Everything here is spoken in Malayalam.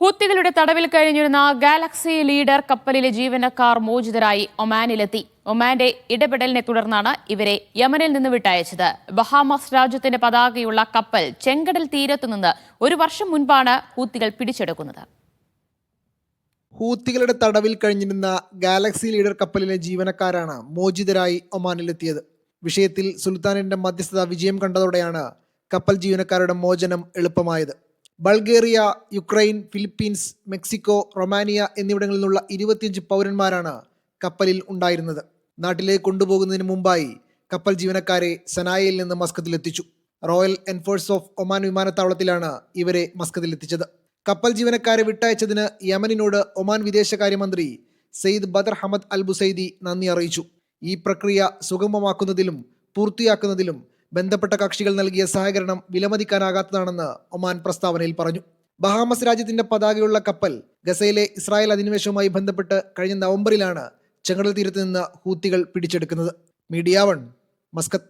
ഹൂത്തികളുടെ തടവിൽ കഴിഞ്ഞിരുന്ന ഗാലക്സി ലീഡർ കപ്പലിലെ ജീവനക്കാർ മോചിതരായി ഒമാനിലെത്തി. ഒമാന്റെ ഇടപെടലിനെ തുടർന്നാണ് ഇവരെ യമനിൽ നിന്ന് വിട്ടയച്ചത്. ബഹാമസ് രാജ്യത്തിന്റെ പതാകയുള്ള കപ്പൽ ചെങ്കടൽ തീരത്തുനിന്ന് ഒരു വർഷം മുൻപാണ് ഹൂത്തികൾ പിടിച്ചെടുക്കുന്നത്. ഹൂത്തികളുടെ തടവിൽ കഴിഞ്ഞിരുന്ന ഗാലക്സി ലീഡർ കപ്പലിലെ ജീവനക്കാരാണ് മോചിതരായി ഒമാനിലെത്തിയത്. വിഷയത്തിൽ സുൽത്താനിന്റെ മധ്യസ്ഥത വിജയം കണ്ടതോടെയാണ് കപ്പൽ ജീവനക്കാരുടെ മോചനം എളുപ്പമായത്. Bulgaria Ukraine Philippines Mexico Romania എന്നിവിടങ്ങളിൽ നിന്നുള്ള ഇരുപത്തിയഞ്ച് പൗരന്മാരാണ് കപ്പലിൽ ഉണ്ടായിരുന്നത്. നാട്ടിലേക്ക് കൊണ്ടുപോകുന്നതിന് മുമ്പായി കപ്പൽ ജീവനക്കാരെ സനായയിൽ നിന്ന് മസ്കത്തിലെത്തിച്ചു royal air force of Oman വിമാനത്താവളത്തിലാണ് ഇവരെ മസ്കത്തിലെത്തിച്ചത് കപ്പൽ ജീവനക്കാരെ വിട്ടയച്ചതിന് യമനിനോട് ഒമാൻ വിദേശകാര്യമന്ത്രി Sayyid Badr Hamad Al Busaidi നന്ദി അറിയിച്ചു. ഈ പ്രക്രിയ സുഗമമാക്കുന്നതിലും പൂർത്തിയാക്കുന്നതിലും ബന്ധപ്പെട്ട കക്ഷികൾ നൽകിയ സഹകരണം വിലമതിക്കാനാകാത്തതാണെന്ന് ഒമാൻ പ്രസ്താവനയിൽ പറഞ്ഞു. ബഹാമസ് രാജ്യത്തിന്റെ പതാകയുള്ള കപ്പൽ ഗസയിലെ ഇസ്രായേൽ അധിനിവേശവുമായി ബന്ധപ്പെട്ട് കഴിഞ്ഞ നവംബറിലാണ് ചെങ്കടൽ തീരത്ത് നിന്ന് ഹൂത്തികൾ പിടിച്ചെടുക്കുന്നത്. Media One Muscat.